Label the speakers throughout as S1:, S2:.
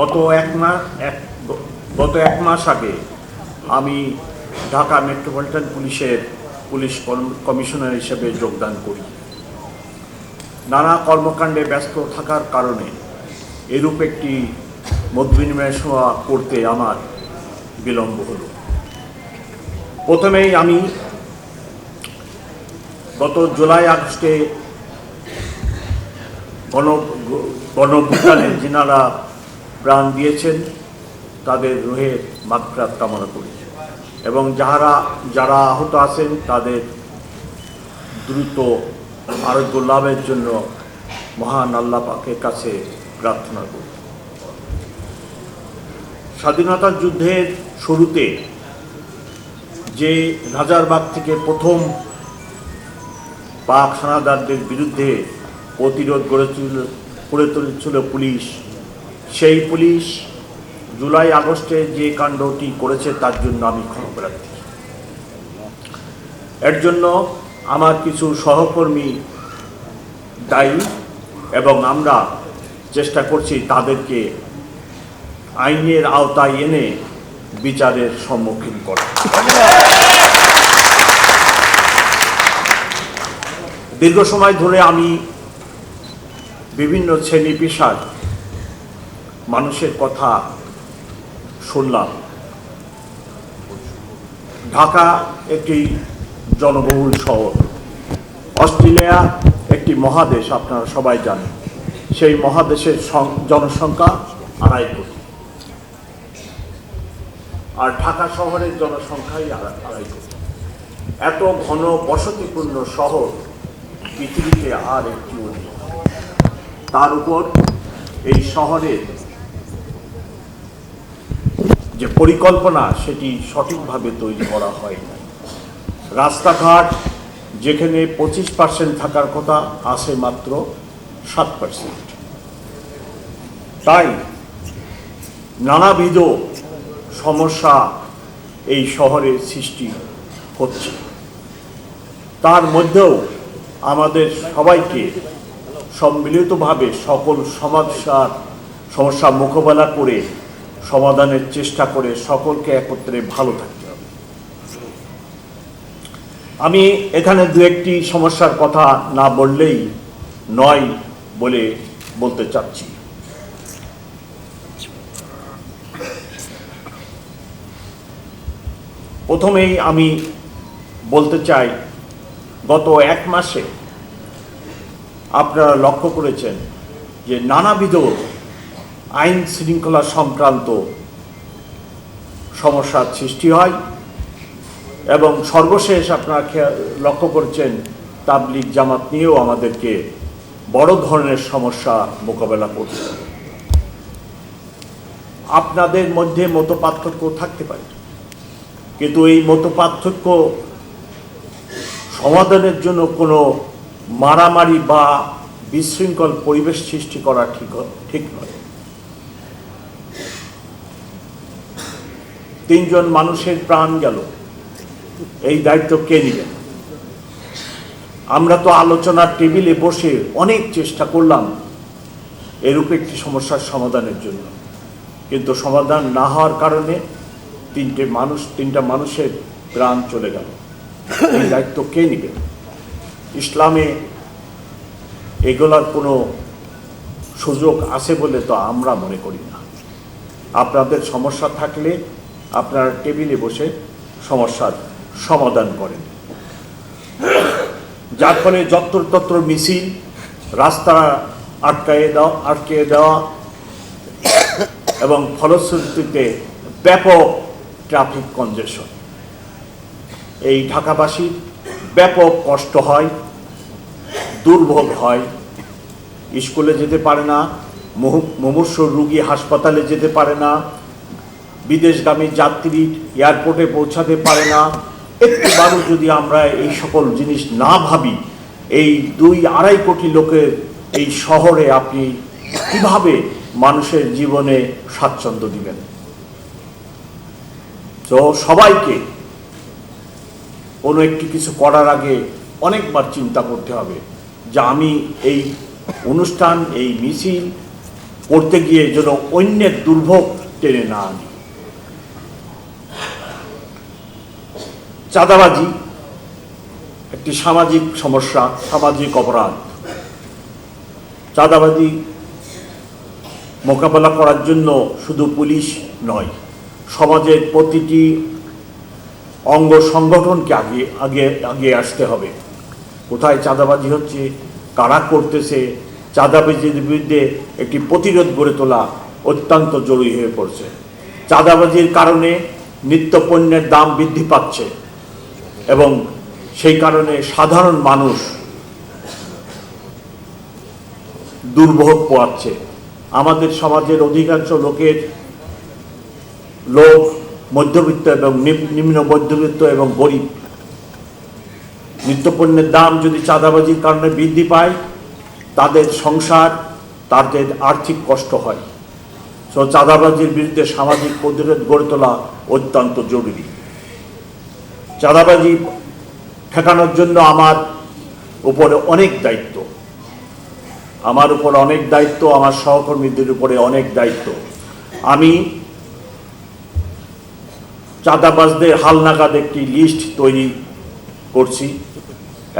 S1: গত এক মাস, এক, গত এক মাস আগে আমি ঢাকা মেট্রোপলিটন পুলিশের পুলিশ কমিশনার হিসেবে যোগদান করি। নানা কর্মকাণ্ডে ব্যস্ত থাকার কারণে এরূপ একটি মত বিনিময় সভা করতে আমার বিলম্ব হলো। প্রথমেই আমি গত জুলাই আগস্টে গণ গণভুটানে যিনারা প্রাণ দিয়েছেন, তাদের রোহের মাগফিরাত কামনা করি। এবং যাহারা, যারা আহত আছেন, তাদের দ্রুত আরোগ্য লাভের জন্য মহান আল্লাহ পাকের কাছে প্রার্থনা করি। স্বাধীনতা যুদ্ধের শুরুতে যে রাজারবাগ থেকে প্রথম পাক হানাদারদের বিরুদ্ধে প্রতিরোধ গড়ে তুল, গড়ে তুলেছিল পুলিশ সেই পুলিশ জুলাই আগস্টে যে কাণ্ডটি করেছে, তার জন্য আমি ক্ষমা প্রার্থী। এর জন্য আমার কিছু সহকর্মী দায়ী এবং আমরা চেষ্টা করছি তাদেরকে আইনের আওতায় এনে বিচারের সম্মুখীন করা। দীর্ঘ সময় ধরে আমি বিভিন্ন শ্রেণি পেশার মানুষের কথা শুনলাম। ঢাকা একটি জনবহুল শহর। অস্ট্রেলিয়া একটি মহাদেশ, আপনারা সবাই জানেন। সেই মহাদেশের জনসংখ্যা আড়াই কোটি। আর ঢাকা শহরের জনসংখ্যাই আড়াই কোটি। এত ঘন বসতিপূর্ণ শহর পৃথিবীতে আর একটিও নেই তার উপর এই শহরের যে পরিকল্পনা সেটি সঠিকভাবে তৈরি করা হয়নি রাস্তাঘাট যেখানে পঁচিশ পার্সেন্ট থাকার কথা আছে মাত্র সাত পার্সেন্ট তাই নানাবিধ সমস্যা এই শহরে সৃষ্টি হচ্ছে। তার মধ্যেও আমাদের সবাইকে সম্মিলিতভাবে সকল সমস্যার, সমস্যা মোকাবেলা করে সমাধানের চেষ্টা করে সকলকে একত্রে ভালো থাকতে হবে। আমি এখানে দু একটি সমস্যার কথা না বললেই নয় বলে বলতে চাচ্ছি। প্রথমেই আমি বলতে চাই, গত এক মাসে আপনারা লক্ষ্য করেছেন যে নানাবিধ আইন শৃঙ্খলা সংক্রান্ত সমস্যার সৃষ্টি হয় এবং সর্বশেষ আপনারা লক্ষ্য করছেন, তাবলিগ জামাত নিয়েও আমাদেরকে বড় ধরনের সমস্যা মোকাবেলা করতে। আপনাদের মধ্যে মত পার্থক্য থাকতে পারে, কিন্তু এই মত পার্থক্য সমাধানের জন্য কোনো মারামারি বা বিশৃঙ্খল পরিবেশ সৃষ্টি করা ঠিক ঠিক নয় তিনজন মানুষের প্রাণ গেল। এই দায়িত্ব কে নিবেন আমরা তো আলোচনার টেবিলে বসে অনেক চেষ্টা করলাম এরূপ একটি সমস্যার সমাধানের জন্য। কিন্তু সমাধান না হওয়ার কারণে তিনটে মানুষ, তিনটা মানুষের প্রাণ চলে গেল। এই দায়িত্ব কে নেবে ইসলামে এগুলার কোনো সুযোগ আছে বলে তো আমরা মনে করি না। আপনাদের সমস্যা থাকলে আপনারা টেবিলে বসে সমস্যার সমাধান করেন। যার ফলে যত্রতত্র মিছিল, রাস্তা আটকায়ে দেওয়া আটকে দেওয়া এবং ফলশ্রুতিতে ব্যাপক ট্রাফিক কনজেশন এই ঢাকাবাসীর ব্যাপক কষ্ট হয়, দুর্ভোগ হয়। স্কুলে যেতে পারে না মুমূর্ষ রুগী হাসপাতালে যেতে পারে না বিদেশগামী যাত্রী এয়ারপোর্টে পৌঁছাতে পারে না। একটিবারও যদি আমরা এই সকল জিনিস না ভাবি, এই দুই আড়াই কোটি লোকের এই শহরে আপনি কীভাবে মানুষের জীবনে স্বাচ্ছন্দ্য দিবেন? তো সবাইকে কোনো একটি কিছু করার আগে অনেকবার চিন্তা করতে হবে যে আমি এই অনুষ্ঠান, এই মিছিল করতে গিয়ে যেন অন্যের দুর্ভোগ টেনে না আনি। চাঁদাবাজি, একটি সামাজিক সমস্যা, সামাজিক অপরাধ। চাঁদাবাজি মোকাবেলা করার জন্য শুধু পুলিশ নয়, সমাজের প্রতিটি অঙ্গ সংগঠনকে আগে আগে আগে আসতে হবে। কোথায় চাঁদাবাজি হচ্ছে, কারা করতেছে, চাঁদাবাজির বিরুদ্ধে একটি প্রতিরোধ গড়ে তোলা অত্যন্ত জরুরি হয়ে পড়ছে। চাঁদাবাজির কারণে নিত্য পণ্যের দাম বৃদ্ধি পাচ্ছে। এবং সেই কারণে সাধারণ মানুষ দুর্ভোগ পোয়াচ্ছে। আমাদের সমাজের অধিকাংশ লোকের লোক মধ্যবিত্ত এবং নিম্ন মধ্যবিত্ত এবং গরিব। নিত্যপণ্যের দাম যদি চাঁদাবাজির কারণে বৃদ্ধি পায়, তাদের সংসার, তাদের আর্থিক কষ্ট হয়। চাঁদাবাজির বিরুদ্ধে সামাজিক প্রতিরোধ গড়ে তোলা অত্যন্ত জরুরি। চাঁদাবাজি ঠেকানোর জন্য আমার উপরে অনেক দায়িত্ব। আমার উপর অনেক দায়িত্ব, আমার সহকর্মীদের উপরে অনেক দায়িত্ব। আমি চাঁদাবাজদের হালনাগাদ একটি লিস্ট তৈরি করছি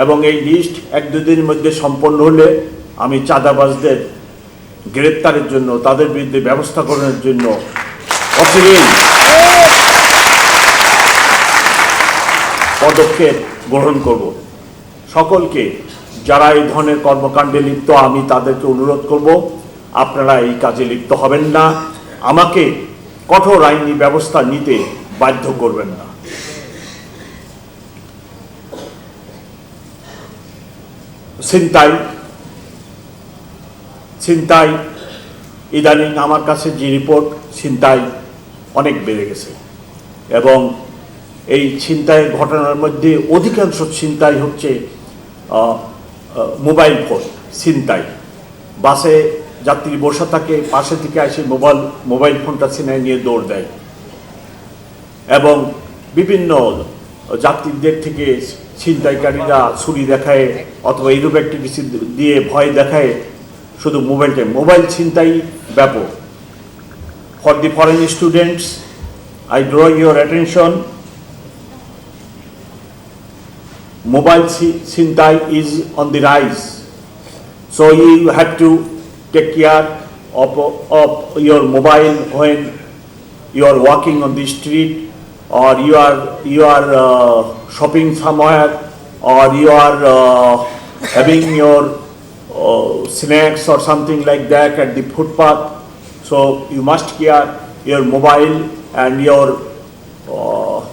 S1: এবং এই লিস্ট এক দুদিনের মধ্যে সম্পন্ন হলে আমি চাঁদাবাজদের গ্রেপ্তারের জন্য, তাদের বিরুদ্ধে ব্যবস্থা গ্রহণের জন্য অচিরেই পদক্ষেপ গ্রহণ করব। সকলকে যারা এই ধরনের কর্মকাণ্ডে লিপ্ত, আমি তাদেরকে অনুরোধ করব, আপনারা এই কাজে লিপ্ত হবেন না। আমাকে কঠোর আইনি ব্যবস্থা নিতে বাধ্য করবেন না। ছিনতাই ছিনতাই ইদানিং আমার কাছে যে রিপোর্ট ছিনতাই অনেক বেড়ে গেছে। এবং এই ছিনতাইয়ের ঘটনার মধ্যে অধিকাংশ ছিনতাই হচ্ছে মোবাইল ফোন, ছিনতাই। বাসে যাত্রী বসে থাকে, পাশে থেকে আসে মোবাইল মোবাইল ফোনটা ছিনাই নিয়ে দৌড় দেয়। এবং বিভিন্ন যাত্রীদের থেকে ছিনতাইকারীরা ছুরি দেখায় অথবা এইরূপ একটি কিছু দিয়ে ভয় দেখায়, শুধু মোবাইলটা মোবাইল ছিনতাই ব্যাপক। For the foreign students I draw your attention mobile chintai is on the rise. So you have to take care of, of your mobile when you are walking on the street or you are, you are uh, shopping somewhere or you are uh, having your uh, snacks or something like that at the footpath. So you must care your mobile and your uh,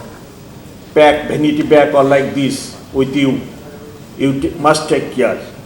S1: pack, vanity bag or like this with you. You must take care.